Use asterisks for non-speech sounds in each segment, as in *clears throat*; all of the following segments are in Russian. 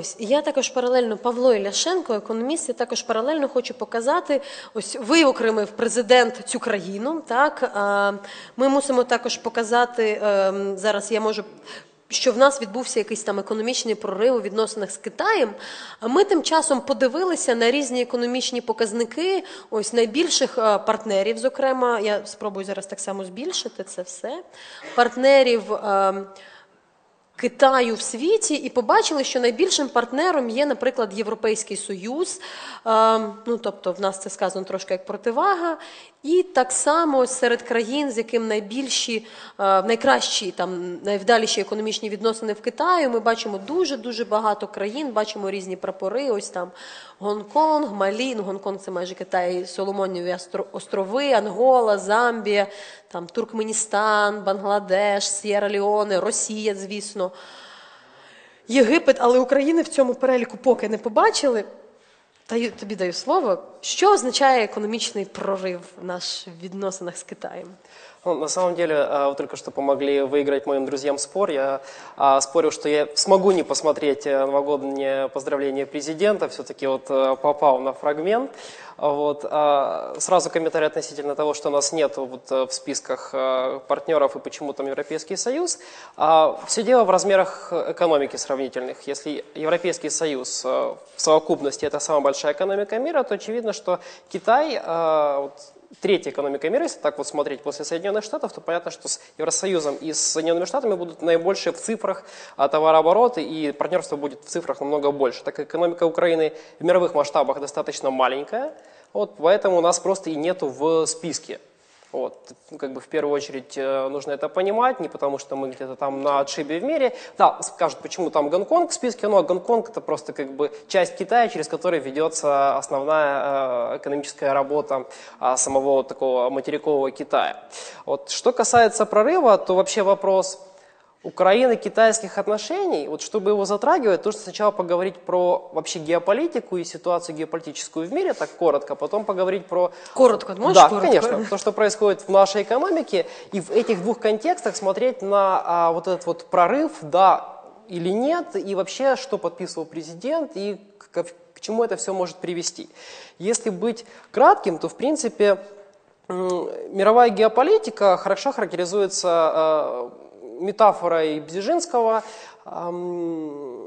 Ось я також паралельно Павло Іляшенко, економіст, я також паралельно хочу показати. Ось виокремив президент цю країну. Так ми мусимо також показати ем, зараз. Я можу. Що в нас відбувся якийсь там економічний прорив у відносинах з Китаєм. А ми тим часом подивилися на різні економічні показники ось найбільших е, партнерів. Зокрема, я спробую зараз так само збільшити це все. Партнерів. Китаю в світі і побачили, що найбільшим партнером є, наприклад, Європейський Союз. Е, ну тобто, в нас це сказано трошки як противага. І так само серед країн, з яким найбільші, е, найкращі там найвдаліші економічні відносини в Китаю, ми бачимо дуже дуже багато країн, бачимо різні прапори. Ось там Гонконг, Малі, ну Гонконг це майже Китай, Соломонові остро- острови, Ангола, Замбія, там Туркменістан, Бангладеш, Сєра Ліоне, Росія, звісно. Єгипет, але України в цьому переліку поки не побачили. Та тобі даю слово. Що означає економічний прорив в наших відносинах з Китаєм? Ну, на самом деле, а, вы только что помогли выиграть моим друзьям спор. Я а, спорил, что я смогу не посмотреть э, новогоднее поздравление президента, все-таки вот э, попал на фрагмент. Вот. а, Сразу комментарий относительно того, что нас нет вот э, в списках партнеров и почему там Европейский Союз. Все дело в размерах экономики сравнительных. Если Европейский Союз в совокупности это самая большая экономика мира, то очевидно, что Китай вот, третья экономика мира, если так вот смотреть после Соединенных Штатов, то понятно, что с Евросоюзом и с Соединенными Штатами будут наибольшие в цифрах а, товарообороты, и партнерство будет в цифрах намного больше. Так как экономика Украины в мировых масштабах достаточно маленькая, вот, поэтому у нас просто и нету в списке. Вот, ну, как бы в первую очередь э, нужно это понимать, не потому что мы где-то там на отшибе в мире. Да, скажут, почему там Гонконг в списке, но Гонконг это просто как бы часть Китая, через который ведется основная э, экономическая работа а, самого такого материкового Китая. Вот, что касается прорыва, то вообще вопрос Украины-китайских отношений, вот чтобы его затрагивать, нужно сначала поговорить про вообще геополитику и ситуацию геополитическую в мире, так коротко, потом поговорить про Коротко, можешь да, коротко? конечно. То, что происходит в нашей экономике, и в этих двух контекстах смотреть на а, вот этот вот прорыв, да или нет, и вообще, что подписывал президент, и к, к чему это все может привести. Если быть кратким, то, в принципе, мировая геополитика хорошо характеризуется а, метафорой Бзижинского, ам,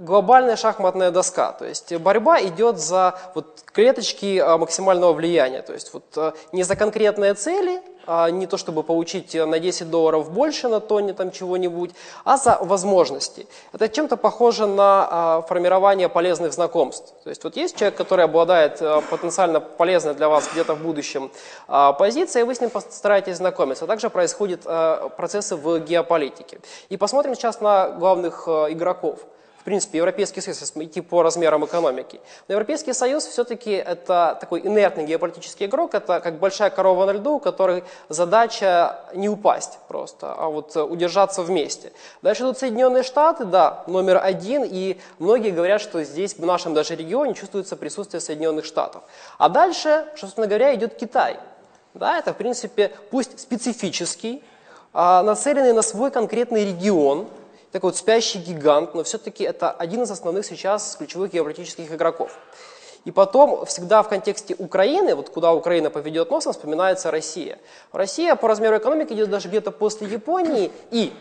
глобальная шахматная доска. То есть борьба идет за вот, клеточки а, максимального влияния. То есть вот, а, не за конкретные цели, а не то чтобы получить э, на 10 долларов больше на тонне там чего-нибудь, а за возможности. Это чем-то похоже на формирование полезных знакомств. То есть вот есть человек, который обладает а, потенциально полезной для вас где-то в будущем позицией, и вы с ним постараетесь знакомиться. Также происходят а, процессы в геополитике. И посмотрим сейчас на главных игроков. В принципе, Европейский Союз, если идти по размерам экономики. Но Европейский Союз все-таки это такой инертный геополитический игрок, это как большая корова на льду, у которой задача не упасть просто, а вот удержаться вместе. Дальше идут Соединенные Штаты, да, номер один, и многие говорят, что здесь в нашем даже регионе чувствуется присутствие Соединенных Штатов. А дальше, собственно говоря, идет Китай. Да, это, в принципе, пусть специфический, а, нацеленный на свой конкретный регион, такой вот спящий гигант, но все-таки это один из основных сейчас ключевых геополитических игроков. И потом всегда в контексте Украины, вот куда Украина поведет носом, вспоминается Россия. Россия по размеру экономики идет даже где-то после Японии. И,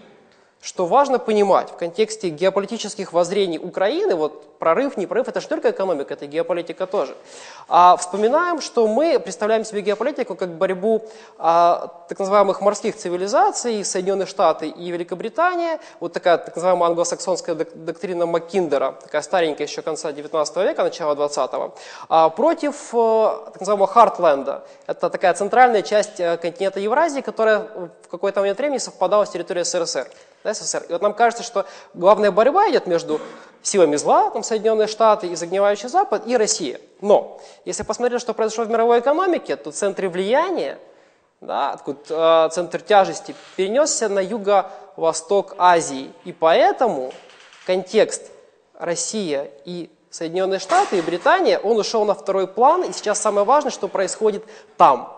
что важно понимать, в контексте геополитических воззрений Украины, вот прорыв, не прорыв, это же только экономика, это геополитика тоже. А вспоминаем, что мы представляем себе геополитику как борьбу а, так называемых морских цивилизаций, Соединенные Штаты и Великобритания, вот такая так называемая англосаксонская док- доктрина Маккиндера, такая старенькая еще конца 19 века, начала 20-го, а, против э, так называемого Хартленда. Это такая центральная часть э, континента Евразии, которая в какой-то момент времени совпадала с территорией СССР. Да, СССР. И вот нам кажется, что главная борьба идет между силами зла, там Соединенные Штаты и загнивающий Запад, и Россия. Но, если посмотреть, что произошло в мировой экономике, то центры влияния, да, откуда, э, центр тяжести перенесся на юго-восток Азии. И поэтому контекст Россия и Соединенные Штаты и Британия, он ушел на второй план, и сейчас самое важное, что происходит там.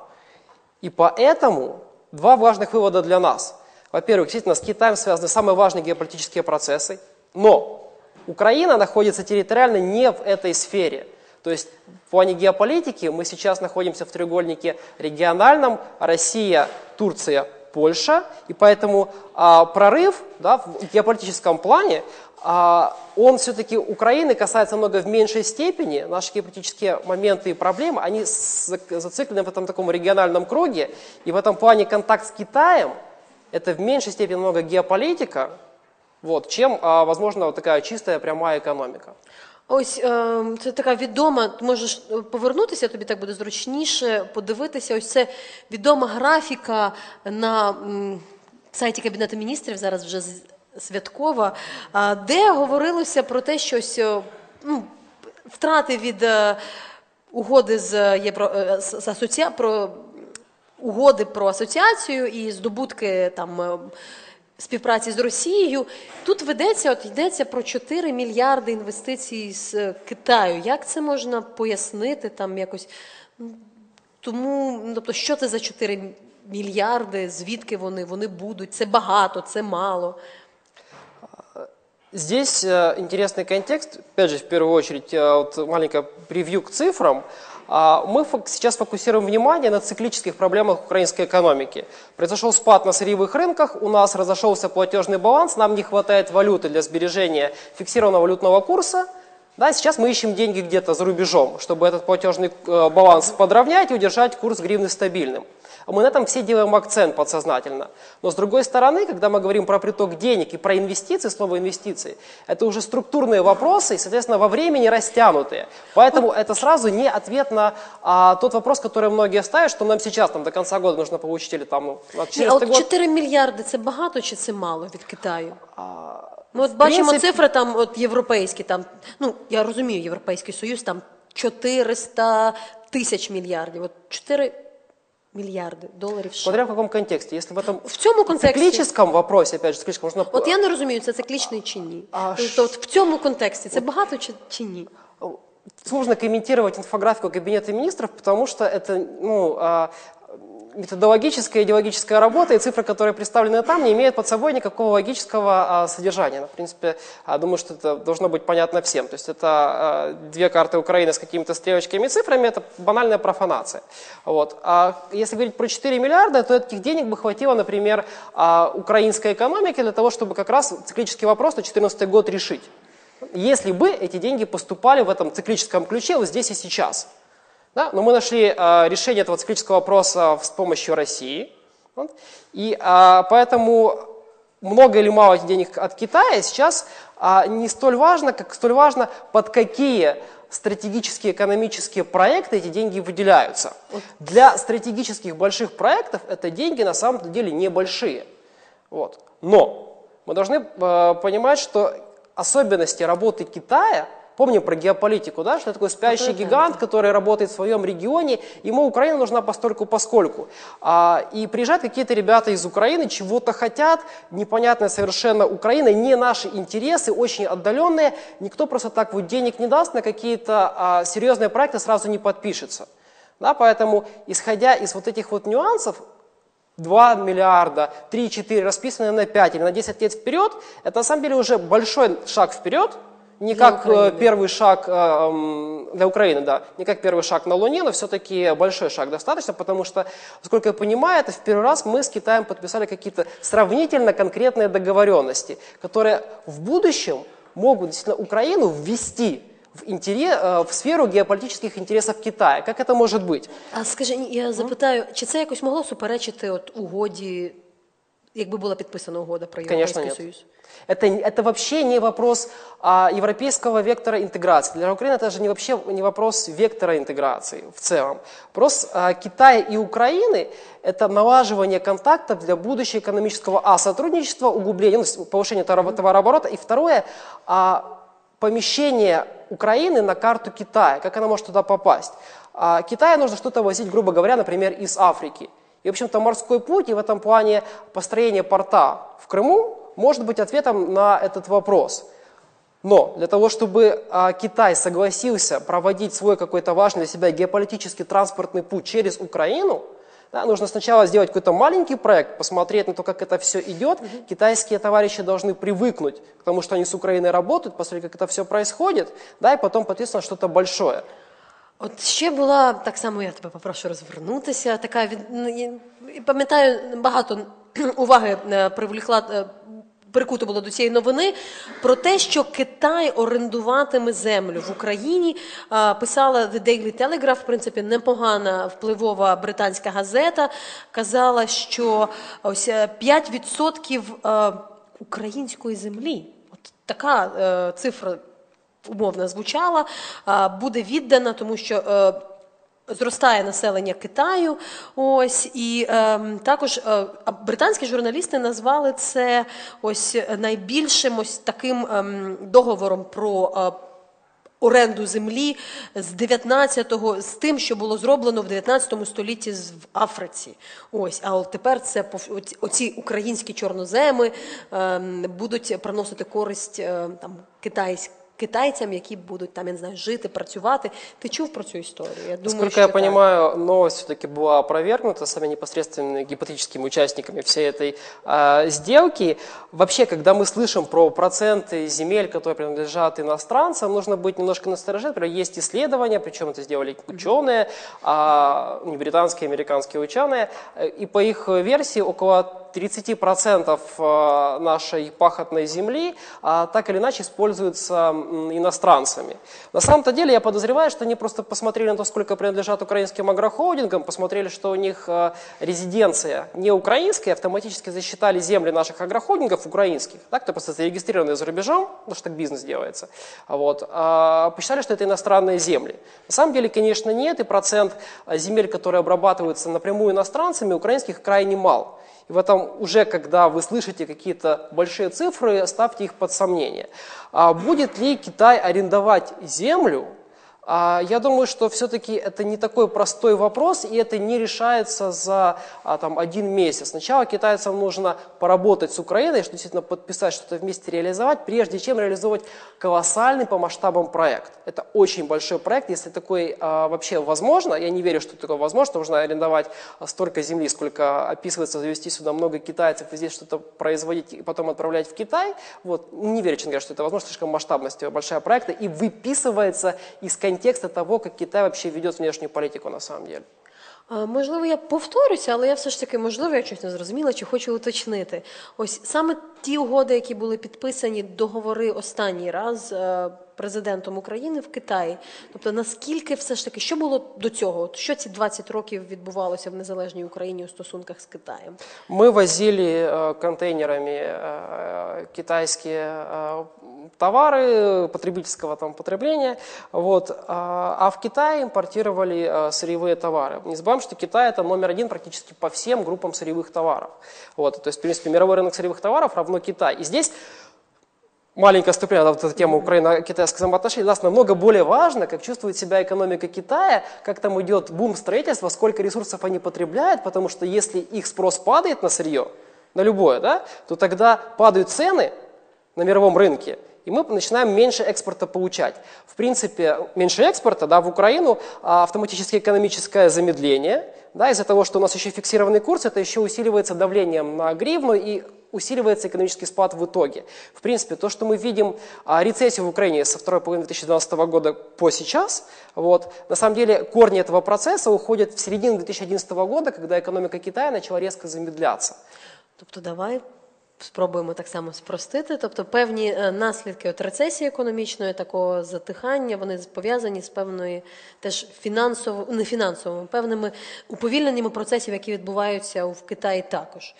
И поэтому два важных вывода для нас. Во-первых, действительно, с Китаем связаны самые важные геополитические процессы, но Украина находится территориально не в этой сфере. То есть в плане геополитики мы сейчас находимся в треугольнике региональном Россия, Турция, Польша, и поэтому а, прорыв да, в геополитическом плане, а, он все-таки Украины касается много в меньшей степени. Наши геополитические моменты и проблемы, они зациклены в этом таком региональном круге, и в этом плане контакт с Китаем – это в меньшей степени много геополитика, вот, чем, а, возможно, вот такая чистая прямая экономика. Ось е, це така відома. Ти можеш е, повернутися, тобі так буде зручніше подивитися. Ось це відома графіка на сайті Кабінету міністрів, зараз вже святкова, де говорилося про те, що ось, е, ну, втрати від угоди з Євро з про угоди про асоціацію і здобутки там. е, Співпраці з Росією тут ведеться, от йдеться про 4 мільярди інвестицій з е, Китаю. Як це можна пояснити там якось? Ну, Тому, ну, тобто, що це за 4 мільярди, звідки вони, вони будуть? Це багато, це мало. Здесь э, интересный контекст. Опять же, в первую очередь, э, вот маленькое превью к цифрам. А, мы сейчас фокусируем внимание на циклических проблемах украинской экономики. Произошел спад на сырьевых рынках, у нас разошелся платежный баланс, нам не хватает валюты для сбережения фиксированного валютного курса. Да, сейчас мы ищем деньги где-то за рубежом, чтобы этот платежный э, баланс подровнять и удержать курс гривны стабильным. А Мы на этом все делаем акцент подсознательно. Но с другой стороны, когда мы говорим про приток денег и про инвестиции, слово инвестиции, это уже структурные вопросы и, соответственно, во времени растянутые. Поэтому это сразу не ответ на а, тот вопрос, который многие ставят, что нам сейчас там, до конца года нужно получить или там ну, на Ні, а 14 от год. 4 мільярди це багато чи це мало від Китаю? Ми от бачимо принципі- цифри там, от європейські, там, ну я розумію, Європейський Союз там 400 тисяч мільярдів. От 4 мільярди доларів. США. Смотря в каком контексте. Если в этом В цьому контексті. циклическом вопросе, опять же, циклическом, нужно От я не розумію, це циклічний чи ні. А тобто, от в цьому контексті це багато чи, чи ні? Сложно комментировать инфографику Кабинета министров, потому что это ну, методологическая, идеологическая работа, и цифры, которые представлены там, не имеют под собой никакого логического а, содержания. Ну, В принципе, а, думаю, что это должно быть понятно всем. То есть это а, две карты Украины с какими-то стрелочками и цифрами, это банальная профанация. Вот. А если говорить про 4 миллиарда, то этих денег бы хватило, например, а, украинской экономике для того, чтобы как раз циклический вопрос на 2014 год решить если бы эти деньги поступали в этом циклическом ключе вот здесь и сейчас. Да? Но мы нашли э, решение этого циклического вопроса с помощью России. Вот. И э, поэтому много или мало денег от Китая сейчас а, не столь важно, как столь важно, под какие стратегические экономические проекты эти деньги выделяются. Для стратегических больших проектов это деньги на самом деле небольшие. Вот. Но мы должны э, понимать, что особенности работы Китая, помним про геополитику, да, что это такой спящий гигант, который работает в своем регионе, ему Украина нужна постольку поскольку. А, и приезжают какие-то ребята из Украины, чего-то хотят, непонятная совершенно Украина, не наши интересы, очень отдаленные, никто просто так вот денег не даст, на какие-то а, серьезные проекты сразу не подпишется. Да, поэтому, исходя из вот этих вот нюансов, 2 миллиарда, 3-4 расписанные на 5 или на 10 лет вперед, это на самом деле уже большой шаг вперед, не Для как э, Украины. первый шаг э, м, для Украины, да, не как первый шаг на Луне, но все-таки большой шаг достаточно, потому что, насколько я понимаю, это в первый раз мы с Китаем подписали какие-то сравнительно конкретные договоренности, которые в будущем могут действительно Украину ввести в, интере- э, в сферу геополитических интересов Китая. Как это может быть? А скажи, я запитаю, чи це якось могло суперечити от угоді, якби була підписана угода про Конечно, Європейський нет. Союз? Это, это вообще не вопрос а, европейского вектора интеграции. Для Украины это же не вообще не вопрос вектора интеграции в целом. Вопрос а, Китая и Украины – это налаживание контактов для будущего экономического а, сотрудничества, углубления, ну, товаро- товарооборота. И второе а, – помещение Украины на карту Китая, как она может туда попасть. А, Китаю нужно что-то возить, грубо говоря, например, из Африки. И, в общем-то, морской путь и в этом плане построение порта в Крыму может быть ответом на этот вопрос. Но для того, чтобы а, Китай согласился проводить свой какой-то важный для себя геополитический транспортный путь через Украину, Да, нужно сначала сделать какой-то маленький проект, посмотреть на то, как это все идет. Китайские товарищи должны привыкнуть к тому, что они с Украиной работают, посмотреть, как это все происходит, да, и потом подписано что-то большое. От ще була так само, я тебе попрошу розвернутися. Така від ну, пам'ятаю, багато *clears throat* уваги е, привлекла. е, Прикуто було до цієї новини про те, що Китай орендуватиме землю в Україні. Писала The Daily Telegraph, в принципі, непогана впливова британська газета. Казала, що ось е, 5% е, української землі. От така е, цифра умовно звучала, буде віддана, тому що. е, Зростає населення Китаю, ось і ем, також е, британські журналісти назвали це ось найбільшим ось таким ем, договором про е, оренду землі з 19-го, з тим, що було зроблено в 19 столітті в Африці. Ось, а от тепер це оці- українські чорноземи ем, будуть приносити користь е, там китайськ. Китайцям, які будуть там, я не знаю, жити, працювати. Ти чув про цю історію? Я думаю, Насколько що я так. понимаю, новость все-таки была опровергнута самыми непосредственными гипотетическими участниками всей этой а, сделки. Вообще, когда мы слышим про проценты земель, которые принадлежат иностранцам, нужно быть немножко настороже. Например, есть исследования, причем это сделали ученые, а, не британские, американские ученые, э, и по их версии около 30% а, нашей пахотной земли а, так или иначе используются иностранцами. На самом-то деле я подозреваю, что они просто посмотрели на то, сколько принадлежат украинским агрохолдингам, посмотрели, что у них а, резиденция не украинская, автоматически засчитали земли наших агрохолдингов украинских, так, которые просто зарегистрированы за рубежом, потому что так бизнес делается, вот, а, посчитали, что это иностранные земли. На самом деле, конечно, нет, и процент а, земель, которые обрабатываются напрямую иностранцами, украинских крайне мал. И в этом уже, когда вы слышите какие-то большие цифры, ставьте их под сомнение. А будет ли Китай арендовать землю? А, Я думаю, что все-таки это не такой простой вопрос, и это не решается за а, там, один месяц. Сначала китайцам нужно поработать с Украиной, что действительно подписать, что-то вместе реализовать, прежде чем реализовывать колоссальный по масштабам проект. Это очень большой проект, если такой а, вообще возможно, я не верю, что такое возможно, нужно арендовать а, столько земли, сколько описывается, завести сюда много китайцев и здесь что-то производить и потом отправлять в Китай. Вот. Не верю, честно говоря, что это возможно, слишком масштабность большая проекта и выписывается из контекста того, как Китай вообще ведет внешнюю политику на самом деле. А, Можливо, я повторюся, але я все ж таки, можливо, я щось не зрозуміла, чи хочу уточнити. Ось саме ті угоди, які були підписані, договори останній раз е, президентом України в Китаї. Тобто, наскільки все ж таки, що було до цього? От Що ці 20 років відбувалося в незалежній Україні у стосунках з Китаєм? Мы возили э, контейнерами э, китайские э, товары потребительского там потребления, вот, а а в Китае импортировали э, сырьевые товары. Не забываем, что Китай это номер один практически по всем группам сырьевых товаров. Вот, то есть, в принципе, мировой рынок сырьевых товаров равно Китай. И здесь маленькое вступление на вот эту тему украино-китайских взаимоотношений, нас намного более важно, как чувствует себя экономика Китая, как там идет бум строительства, сколько ресурсов они потребляют, потому что если их спрос падает на сырье, на любое, да, то тогда падают цены на мировом рынке, и мы начинаем меньше экспорта получать. В принципе, меньше экспорта да, в Украину а, автоматически экономическое замедление. Да, из-за того, что у нас еще фиксированный курс, это еще усиливается давлением на гривну и усиливается экономический спад в итоге. В принципе, то, что мы видим а, рецессию в Украине со второй половины 2012 года по сейчас, вот, на самом деле корни этого процесса уходят в середину 2011 года, когда экономика Китая начала резко замедляться. Тобто, давай спробуємо так само спростити. Тобто, певні е, наслідки от рецесії економічної, такого затихання, вони пов'язані з певною теж фінансово, не фінансовими, певними уповільненнями процесів, які відбуваються в Китаї також.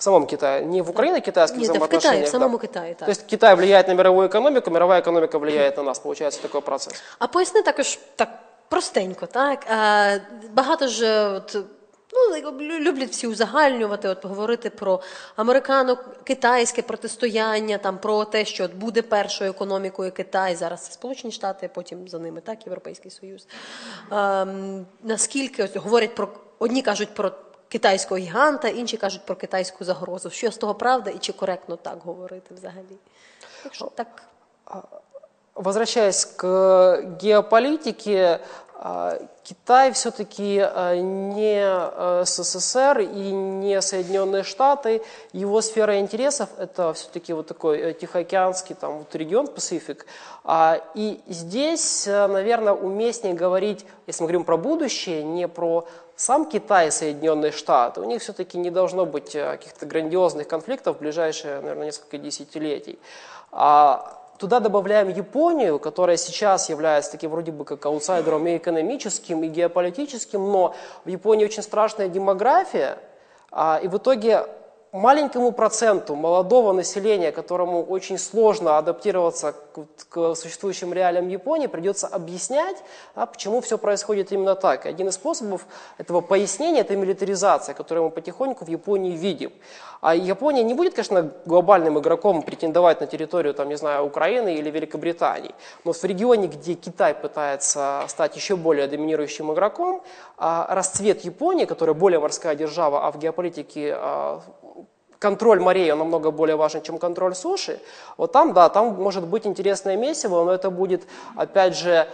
В самом Китае, не в Украино-китайских Нет, в. Китае, в самом да. Китае, так. То есть Китай влияет на мировую экономику, мировая экономика влияет на нас. Получается такой процесс. А поясни також так простенько, так? А, багато ж е, от, ну, люблять всі узагальнювати, от говорити про американо-китайське протистояння, там про те, що от буде першою економікою Китай, зараз це Сполучені Штати, потім за ними, так, Європейський Союз. Ем, наскільки ось, говорять про одні кажуть про китайського гіганта, інші кажуть про китайську загрозу. Що з того правда і чи коректно так говорити взагалі? Якщо так. Возвращаясь к геополитике, Китай все-таки не э, СССР и не Соединенные Штаты. Его сфера интересов – это все-таки вот такой э, Тихоокеанский там, вот регион Пасифик. А, И здесь, э, наверное, уместнее говорить, если мы говорим про будущее, не про сам Китай и Соединенные Штаты. У них все-таки не должно быть э, каких-то грандиозных конфликтов в ближайшие, наверное, несколько десятилетий. А Туда добавляем Японию, которая сейчас является таким вроде бы как аутсайдером и экономическим, и геополитическим, но в Японии очень страшная демография, а, и в итоге маленькому проценту молодого населения, которому очень сложно адаптироваться к, к существующим реалиям Японии, придется объяснять, а, почему все происходит именно так. И один из способов этого пояснения – это милитаризация, которую мы потихоньку в Японии видим. А Япония не будет, конечно, глобальным игроком претендовать на территорию, там, не знаю, Украины или Великобритании. Но в регионе, где Китай пытается стать еще более доминирующим игроком, а, расцвет Японии, которая более морская держава, а в геополитике а, контроль морей он намного более важен, чем контроль суши. Вот там, да, там может быть интересное месиво, но это будет, опять же,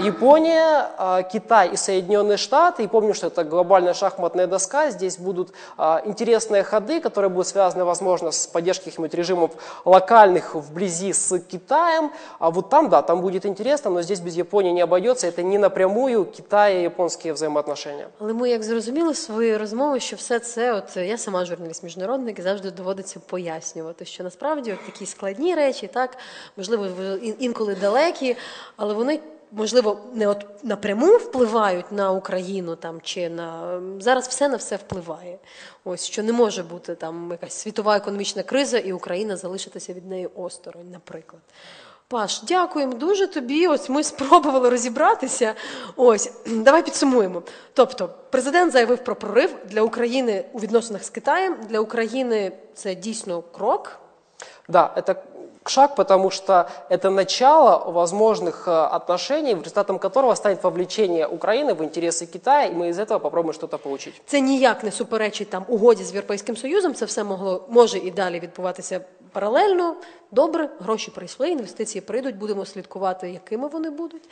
Япония, а, Китай и Соединенные Штаты. И помню, что это глобальная шахматная доска. Здесь будут а, интересные ходы, которые будут связаны, возможно, с поддержкой каких-нибудь режимов локальных вблизи с Китаем. А вот там, да, там будет интересно, но здесь без Японии не обойдется. Это не напрямую Китай і японські взаємоотношення. Але ми як зрозуміли з своєї розмови, що все це, от я сама журналіст міжнародник, і завжди доводиться пояснювати, що насправді от такі складні речі, так можливо, ін- інколи далекі, але вони. Можливо, не от напряму впливають на Україну там чи на зараз все на все впливає. Ось що не може бути там якась світова економічна криза, і Україна залишитися від неї осторонь, наприклад. Паш, дякуємо дуже тобі. Ось ми спробували розібратися. Ось *clears throat* давай підсумуємо. Тобто, президент заявив про прорив для України у відносинах з Китаєм. Для України це дійсно крок. Да, это шаг, потому что это начало возможных э, отношений, результатом которого станет вовлечение Украины в интересы Китая, и мы из этого попробуем что-то получить. Це ніяк не суперечить там угоді з Європейським Союзом. Це все могло може і далі відбуватися паралельно. Добре, гроші прийшли, інвестиції прийдуть. Будемо слідкувати, якими вони будуть.